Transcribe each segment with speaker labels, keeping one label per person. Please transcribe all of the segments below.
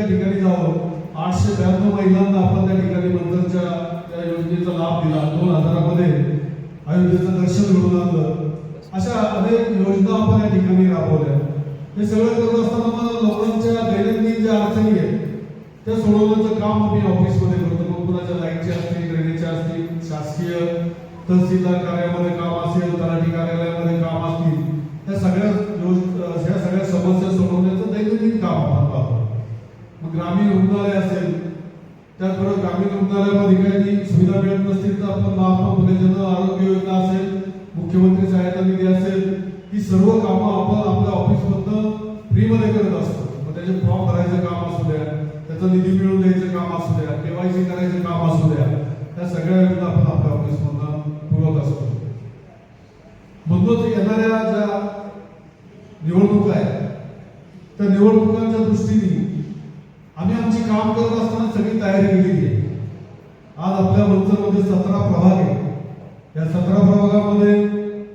Speaker 1: त्या ठिकाणी जावं. आठशे ब्याण्णव महिलांना आपण त्या ठिकाणी मंदिरच्या त्या योजनेचा लाभ दिला. दोन हजारामध्ये अयोध्येचं दर्शन घडून आणलं अशा अनेक योजना आपण या ठिकाणी राबवल्या. हे सगळं करत असताना मग लोकांच्या दैनंदिन ज्या अडचणी आहेत त्या सोडवण्याचं काम आम्ही ऑफिसमध्ये करतो. मग कुणाच्या लाईटचे असतील ड्रेनेजच्या असतील शासकीय तहसीलदार कार्यालयामध्ये काम असेल तलाठी कार्यालयामध्ये काम असतील त्या सगळ्या त्याचबरोबर ग्रामीण रुग्णालयामध्ये काही सुविधा मिळत नसतील तर आपण महात्मा फुले जन आरोग्य योजना असेल मुख्यमंत्री सहायता निधी असेल ही सर्व कामं आपण आपल्या ऑफिसमधनं फ्रीमध्ये करत असतो. मग त्याचे फॉर्म भरायचं काम असू द्या त्याचं निधी मिळवून द्यायचं काम असू द्या केवायसी करायचं काम असू द्या त्या सगळ्या योजना आपण आपल्या ऑफिसमधनं पुरवत असतो. म्हणूनच येणाऱ्या ज्या निवडणुका आहेत त्या निवडणुका दृष्टीने आम्ही आमची काम करत असताना सगळी तयारी केलेली आहे आज आपल्या मंचरमध्ये सतरा प्रभाग आहे या सतरा प्रभागामध्ये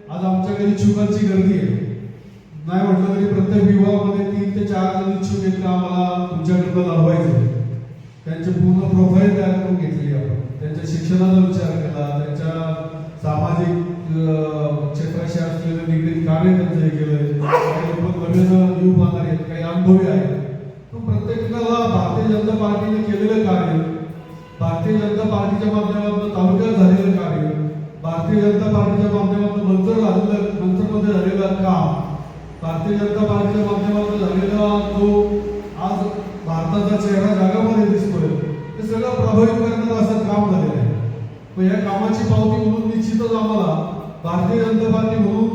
Speaker 1: आज आमच्याकडे इच्छुकांची गर्दी आहे. नाही म्हटलं तरी प्रत्येक विभागामध्ये तीन ते चार जण इच्छुक आहेत का आम्हाला तुमच्याकडनं लढवायचं त्यांची पूर्ण प्रोफाईल तयार करून घेतली आपण. त्यांच्या शिक्षणाचा विचार केला त्यांच्या सामाजिक क्षेत्राशी असलेले निगडीत कार्य त्यांचं हे केलं काही लोक नवीन येऊ आहेत काही अनुभवी आहेत. भारतीय जनता पार्टीने केलेलं कार्य भारतीय जनता पार्टीच्या माध्यमातून तालुक्यात झालेलं कार्य भारतीय जनता पार्टीच्या माध्यमातून मंत्र झालेलं मंत्रमध्ये झालेलं काम भारतीय जनता पार्टीच्या माध्यमातून झालेला जो आज भारताचा चेहरा जगामध्ये दिसतोय हे सगळं प्रभावित करणारं असं काम झालेलं आहे. पण या कामाची पावती म्हणून निश्चितच आम्हाला भारतीय जनता पार्टी म्हणून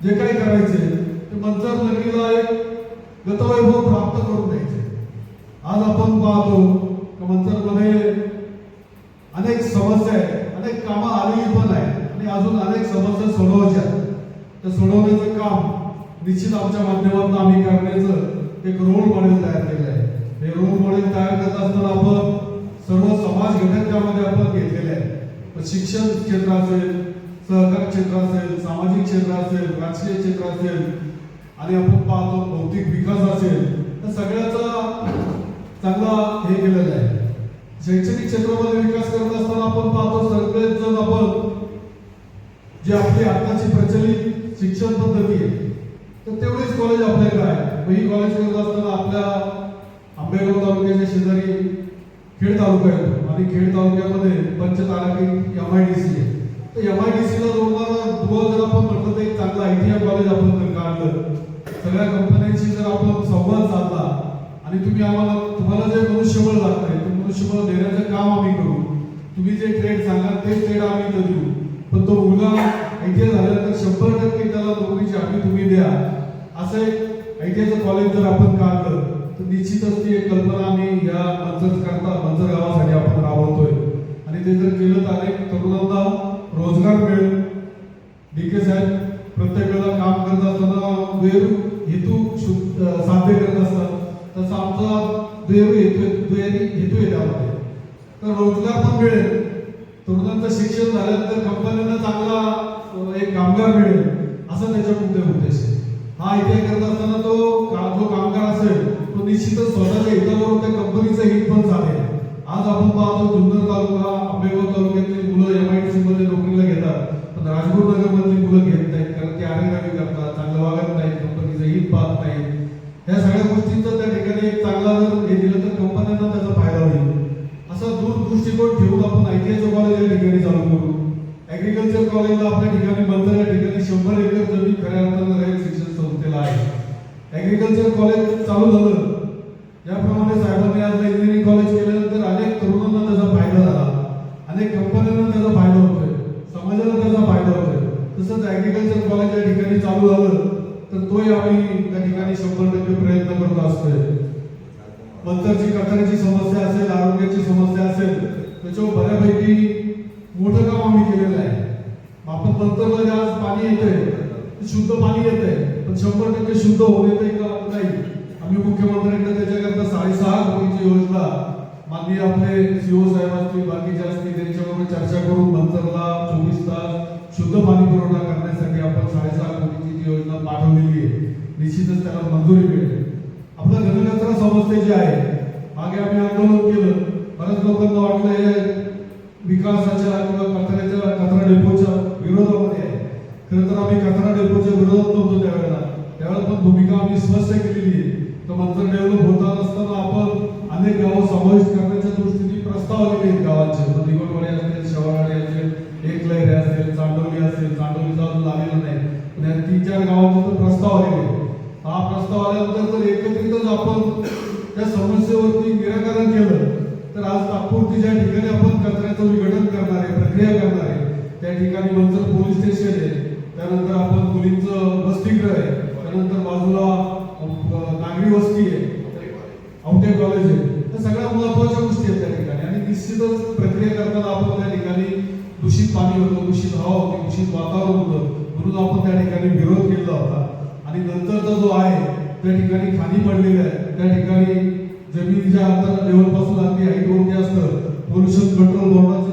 Speaker 1: जे काही करायचे ते मंचर नगरीला एक गतवैभव प्राप्त करून द्यायचे आज आपण पाहतो की मंचरमध्ये अनेक समस्या आहेत अनेक कामं आलेली पण आहेत आणि अजून अनेक समस्या सोडवायच्या आहेत. त्या सोडवण्याचं काम निश्चित आमच्या माध्यमातून आम्ही करण्याचं एक रोल मॉडेल तयार केलं आहे हे रोल मॉडेल तयार करत असताना आपण सर्व समाज घटक त्यामध्ये आपण घेतलेले आहेत शिक्षण क्षेत्र असेल सहकार क्षेत्र असेल सामाजिक क्षेत्र असेल राजकीय क्षेत्र असेल आणि आपण पाहतो भौतिक विकास असेल तर सगळ्याचा चांगला हे केलेला आहे. शैक्षणिक क्षेत्रामध्ये विकास करत असताना आपण पाहतो सगळेच जण आपण जे आपली आताची प्रचलित शिक्षण पद्धती आहे तर तेवढीच कॉलेज आपल्याकडे आहे. मग ही कॉलेज करत असताना आपल्या आंबेगाव तालुक्याच्या शेजारी खेड तालुका येतो आणि खेड तालुक्यामध्ये पंचताराकी एम आय डी सी आहे. तर एम आय डी सीला जोडणारा दुवा जर आपण म्हटलं तर एक चांगलं आय टी आय कॉलेज आपण जर काढलं सगळ्या कंपन्यांशी जर आपण संवाद साधला आणि तुम्ही आम्हाला तुम्हाला जे मनुष्यबळ लागतंय ते मनुष्यबळ देण्याचं काम आम्ही करू. तुम्ही जे ट्रेड सांगाल ते ट्रेड आम्ही इथं देऊ. पण तो मुलगा आय टी तर झाल्यानंतर शंभर टक्के त्याला नोकरीची हमी तुम्ही द्या. असं एक आय कॉलेज जर आपण काढलं तर निश्चितच ती एक कल्पना आम्ही या मंचर करता मंचर गावासाठी आपण राबवतोय. आणि ते जर केलं तर अनेक तरुणांना रोजगार मिळेल. डी के साहेब प्रत्येक वेळेला काम करत असताना वेळ हेतू साध्य करत असतात. तसं आमचा गैर हेतू गैर हेतू आहे त्यामध्ये. तर रोजगार पण मिळेल. तरुणांचं शिक्षण झाल्यानंतर कंपन्यांना चांगला एक कामगार मिळेल. असं त्याच्या मुख्य उद्देश आहे. हा इथे करत असताना तो जो कामगार असेल तो निश्चितच स्वतःच्या हिताबरोबर शंभर एकर जमीन खऱ्या अर्थानं रयत शिक्षण संस्थेला आहे. ॲग्रिकल्चर कॉलेज चालू झालं. याप्रमाणे साहेबांनी आज इंजिनिअरिंग कॉलेज केल्यानंतर अनेक तरुणांना त्याचा फायदा झाला. अनेक कंपन्यांना त्याचा फायदा होतोय. समाजाला त्याचा फायदा होतोय. तसंच ॲग्रिकल्चर कॉलेज या ठिकाणी चालू झालं. तर तोही आम्ही त्या ठिकाणी शंभर टक्के प्रयत्न करत असतोय. मंतरची कचऱ्याची समस्या असेल आरोग्याची समस्या असेल त्याच्यावर बऱ्यापैकी मोठं काम आम्ही केलेलं आहे. आपण मंतरला जे आज पाणी येतंय. शुद्ध पाणी येतंय. पण शंभर टक्के शुद्ध होऊन येतंय का? नाही. आम्ही मुख्यमंत्र्यांकडे त्याच्याकरता साडेसहा कोटीची योजना माननीय आपले सीओ साहेब असतील बाकीचे असतील त्यांच्याबरोबर चर्चा करून मंतरला चोवीस तास शुद्ध पाणी पुरवठा करण्यासाठी आपण साडेसहा कोटीची योजना पाठवलेली आहे निश्चितच त्याला मंजुरी मिळेल. आपलं घनकचरा समस्या जी आहे मागे आम्ही आंदोलन केलं. बऱ्याच लोकांना वाटलं हे विकासाच्या किंवा कचऱ्याच्या कचरा डेपोच्या विरोधामध्ये. आहे खरं तर आम्ही कचरा डेपोच्या विरोधात नव्हतो त्यावेळेला. त्यावेळेला पण भूमिका आम्ही स्पष्ट केलेली आहे. तर मंत्र डेव्हलप होत असताना आपण अनेक गावं समाविष्ट करण्याच्या दृष्टीने प्रस्ताव आलेले आहेत गावांचे. मग दिगोटवाडी असतील असेल एक लहरे असेल चांडोली असेल. चांडोलीचा अजून आलेला नाही. पण या तीन चार गावांचे तर प्रस्ताव आलेले हा प्रस्ताव आल्यानंतर जर एकत्रितच आपण त्या समस्येवरती निराकरण केलं तर आज नागपूरची ज्या ठिकाणी आपण कचऱ्याचं विघटन करणार आहे प्रक्रिया करणार आहे त्या ठिकाणी मंचर पोलीस स्टेशन आहे. त्यानंतर आपण मुलींचं वसतिगृह आहे. त्यानंतर बाजूला नागरी वस्ती आहे. औटे कॉलेज आहे. त्या सगळ्या महत्त्वाच्या गोष्टी आहेत त्या ठिकाणी. आणि निश्चितच प्रक्रिया करताना आपण त्या ठिकाणी दूषित पाणी होतं दूषित हवा होती दूषित वातावरण होतं. म्हणून आपण त्या ठिकाणी विरोध केला होता. आणि नंतरचा जो आहे त्या ठिकाणी खाली पडलेला आहे. त्या ठिकाणी जमिनीच्या अंतर लेवलपासून अगदी हाईटवरती असतं. पोल्युशन कंट्रोल बोर्डाचं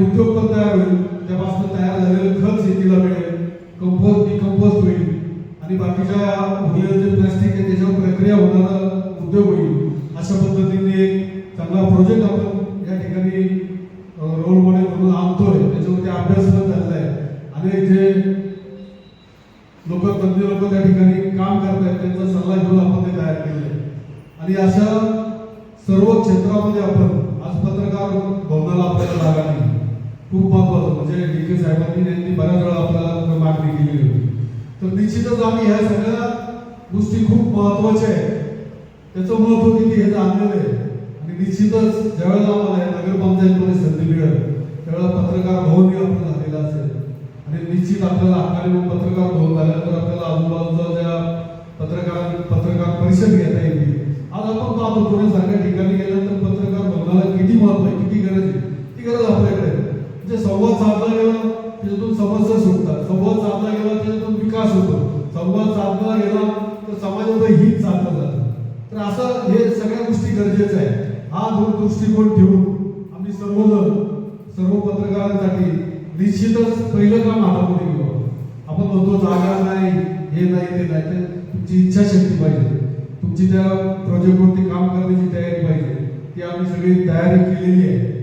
Speaker 1: उद्योग पण तयार होईल त्यापासून तयार झालेलं खत शेतीला मिळेल कंपोस्ट डिकंपोस्ट होईल. आणि बाकीच्या उरलेलं जे प्लास्टिक आहे त्याच्यावर प्रक्रिया होणारा उद्योग होईल. अशा पद्धतीने एक चांगला प्रोजेक्ट आपण या ठिकाणी रोल मॉडेल म्हणून आणतोय. त्याच्यावरती अभ्यास पण झालेला आहे. अनेक जे लोक तज्ञ लोक त्या ठिकाणी काम करत आहेत त्यांचा सल्ला घेऊन आपण ते तयार केले आणि अशा सर्व क्षेत्रामध्ये आपण आज पत्रकार भवनाला आपल्याला जागा नाही खूप महत्वाचं म्हणजे डी के साहेबांनी त्यांनी बऱ्याच वेळा आपल्याला मागणी केलेली होती. तर निश्चितच आम्ही ह्या सगळ्या गोष्टी खूप महत्त्वाच्या आहेत. त्याचं महत्त्व किती हे जाणलेलं आहे. आणि निश्चितच ज्यावेळेला आम्हाला नगरपंचायतमध्ये संधी मिळेल त्यावेळेला पत्रकार भवन हे झालेला असेल. आणि निश्चित आपल्याला अकाली पत्रकार भवन झाल्यानंतर आपल्याला आजूबाजूचा ज्या पत्रकार पत्रकार परिषद घेता येईल आज आपण पाहतो पुण्यासारख्या ठिकाणी गेल्यानंतर पत्रकार भवनाला किती महत्त्व आहे किती गरज आहे ती गरज आपल्याकडे आहे. म्हणजे संवाद साधला गेला त्याच्यातून समस्या सुटतात. संवाद साधला गेला त्याच्यातून विकास होतो. संवाद साधला गेला तर समाजाचं हित साधलं जातं. तर असं हे सगळ्या गोष्टी गरजेचं आहे. हा दोन दृष्टिकोन ठेवून आम्ही सर्वजण सर्व पत्रकारांसाठी निश्चितच पहिलं काम हातामध्ये घेऊ आपण. म्हणतो जागा नाही हे नाही ते नाही. ते तुमची इच्छाशक्ती पाहिजे. तुमची त्या प्रोजेक्टवरती काम करण्याची तयारी पाहिजे. ती आम्ही सगळी तयारी केलेली आहे.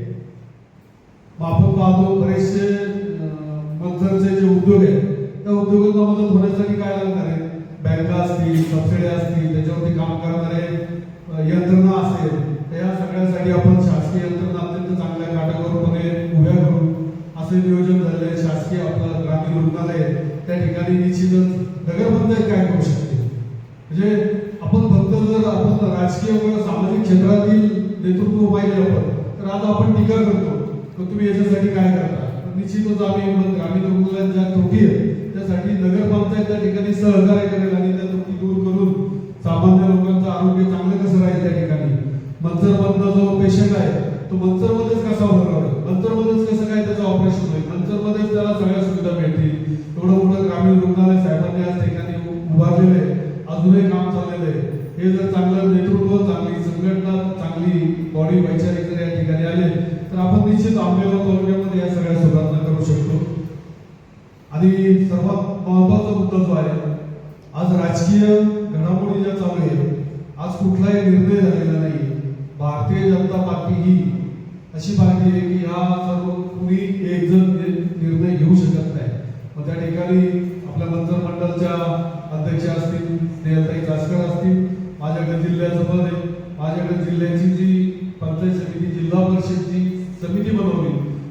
Speaker 1: आपण पाहतो बरेचसे अं, जे उद्योग आहेत त्या उद्योगांना मदत होण्यासाठी काय लागणार आहे? बँका असतील सबसिड्या असतील त्याच्यावरती काम करणारे यंत्रणा असेल तर या सगळ्यासाठी आपण शासकीय यंत्रणा अत्यंत चांगल्या काटेकोरपणे उभ्या करू असे नियोजन झाले शासकीय आपलं ग्रामीण रुग्णालय त्या ठिकाणी निश्चितच नगरपंचायत काय करू शकते. म्हणजे आपण फक्त जर आपण राजकीय किंवा सामाजिक क्षेत्रातील नेतृत्व पाहिजे आपण तर आज आपण टीका करतो. मग तुम्ही याच्यासाठी काय करता? निश्चितच आम्ही ग्रामीण रुग्णालयात ज्या त्रुटी आहेत त्यासाठी नगरपंचायत त्या ठिकाणी सहकार्य करेल जर या ठिकाणी आले तर आपण निश्चित आंबेगाव तालुक्यामध्ये या सगळ्या सुधारणा करू शकतो. आणि सर्वात महत्त्वाचा मुद्दा जो आहे आज राजकीय घडामोडी ज्या चालू आहे आज कुठलाही निर्णय झालेला नाही. भारतीय जनता पार्टी ही अशी पार्टी आहे की हा सर्व कुणी एक जण निर्णय घेऊ शकत नाही. मग त्या ठिकाणी आपल्या मंत्र मंडळच्या अध्यक्ष असतील स्नेहताई कासकर असतील माझ्याकडे जिल्ह्याचं पद आहे. माझ्याकडे जिल्ह्याची जी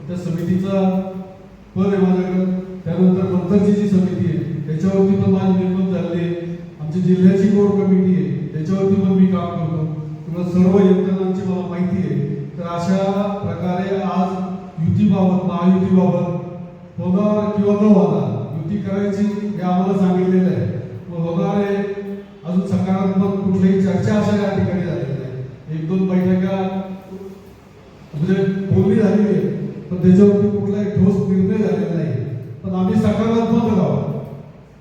Speaker 1: त्या समितीचा पद आहे माझ्याकडं. त्यानंतर मंथरची जी समिती आहे त्याच्यावरती पण माझी नेमणूक झाली आहे. आमची जिल्ह्याची कोर कमिटी आहे त्याच्यावरती पण मी काम करतो. किंवा सर्व यंत्रणांची मला माहिती आहे. तर अशा प्रकारे आज युतीबाबत महायुतीबाबत होणार किंवा न होणार युती करायची हे आम्हाला सांगितलेलं आहे. मग होणार आहे अजून सकारात्मक कुठलीही चर्चा अशा या ठिकाणी झालेली आहे एक दोन बैठका म्हणजे पण त्याच्यावरती कुठलाही ठोस निर्णय झालेला नाही. पण आम्ही सकारात्मक राहू.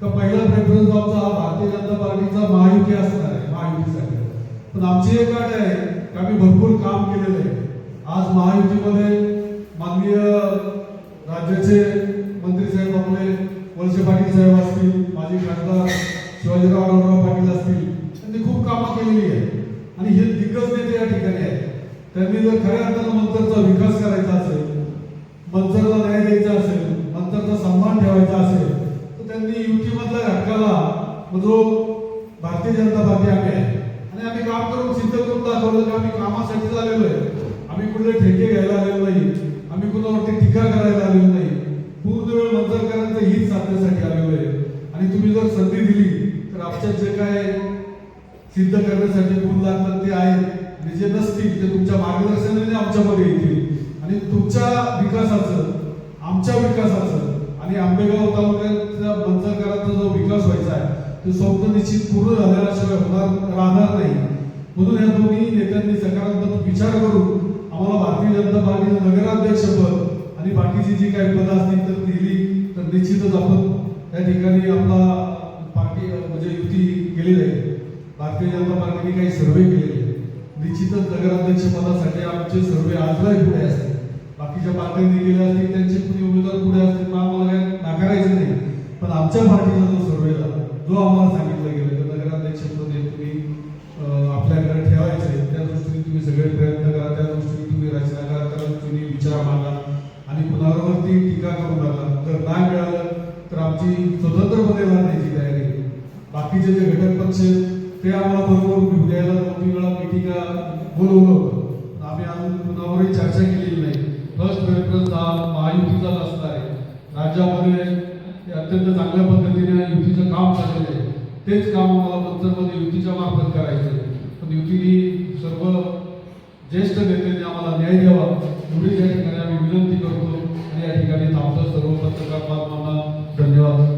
Speaker 1: तर पहिला प्रेफरन्स आमचा हा भारतीय जनता पार्टीचा महायुती असणार आहे महायुतीसाठी. पण आमची एक अट आहे की आम्ही भरपूर काम केलेलं आहे. आज महायुतीमध्ये माननीय राज्याचे मंत्री साहेब आपले वळसे पाटील साहेब असतील माजी खासदार शिवाजीराव आढळराव पाटील असतील त्यांनी खूप कामं केलेली आहे आणि हे दिग्गज नेते या ठिकाणी आहेत. त्यांनी जर खऱ्या अर्थानं मंत्रचा विकास करायचा असेल मंतरला न्याय द्यायचा असेल मंतरचा सन्मान ठेवायचा असेल तर त्यांनी युतीमधल्या घटकाला जो भारतीय जनता पार्टी आम्ही आहे. आणि आम्ही काम करून सिद्ध करून दाखवलं की आम्ही कामासाठी आलेलो आहे. आम्ही कुठले ठेके घ्यायला आलेलो नाही. आम्ही कुणावरती टीका करायला आलेलो नाही. पूर्ण वेळ मंतरकरांचं हित साधण्यासाठी आलेलो आहे. आणि तुम्ही जर संधी दिली तर आमच्या जे काय सिद्ध करण्यासाठी गुण लागतात ते आहेत. आणि जे नसतील ते तुमच्या मार्गदर्शनाने आमच्यामध्ये येतील. आणि तुमच्या विकासाचं आमच्या विकासाचं आणि आंबेगाव तालुक्यातल्या मंचरकरांचा जो विकास व्हायचा आहे तो स्वप्न निश्चित पूर्ण झाल्याशिवाय होणार राहणार नाही. म्हणून या दोन्ही नेत्यांनी सकारात्मक विचार करून आम्हाला भारतीय जनता पार्टीचं नगराध्यक्ष पद आणि बाकीची जी काही पदं असतील तर दिली तर निश्चितच आपण त्या ठिकाणी आपला पार्टी म्हणजे युती केलेली आहे. भारतीय जनता पार्टीने काही सर्वे केलेले निश्चितच नगराध्यक्ष पदासाठी आमचे सर्वे आजलाही पुढे असतील. बाकीच्या पार्ट्यांनी केले असतील त्यांचे कुणी उमेदवार पुढे असतील मग आम्हाला काय नाकारायचं नाही. पण आमच्या पार्टीचा जो सर्वे झाला जो आम्हाला सांगितलं गेलं तर नगराध्यक्ष पद तुम्ही आपल्याकडे ठेवायचे त्या दृष्टीने तुम्ही सगळे प्रयत्न करा त्या दृष्टीने तुम्ही रचना करा त्या दृष्टीने विचार मांडा आणि कुणावरती टीका करू नका. तर नाही मिळालं तर आमची स्वतंत्रपणे लढण्याची तयारी बाकीचे जे घटक पक्ष आहेत, ते आम्हाला बरोबर घेऊन द्यायला दोन तीन वेळा मिटिंगा बोलवलं होतं आम्ही अजून कुणावरही चर्चा केलेली नाही फर्स्ट प्रेफरन्स हा महायुतीचाच असणार आहे राज्यामध्ये अत्यंत चांगल्या पद्धतीने युतीचं काम झालेलं आहे. तेच काम आम्हाला मंत्रमध्ये युतीच्या मार्फत करायचं आहे. पण युतीने सर्व ज्येष्ठ नेत्यांनी आम्हाला न्याय द्यावा. एवढीच या ठिकाणी आम्ही विनंती करतो आणि या ठिकाणी थांबतो. सर्व पत्रकार बांधवांना धन्यवाद.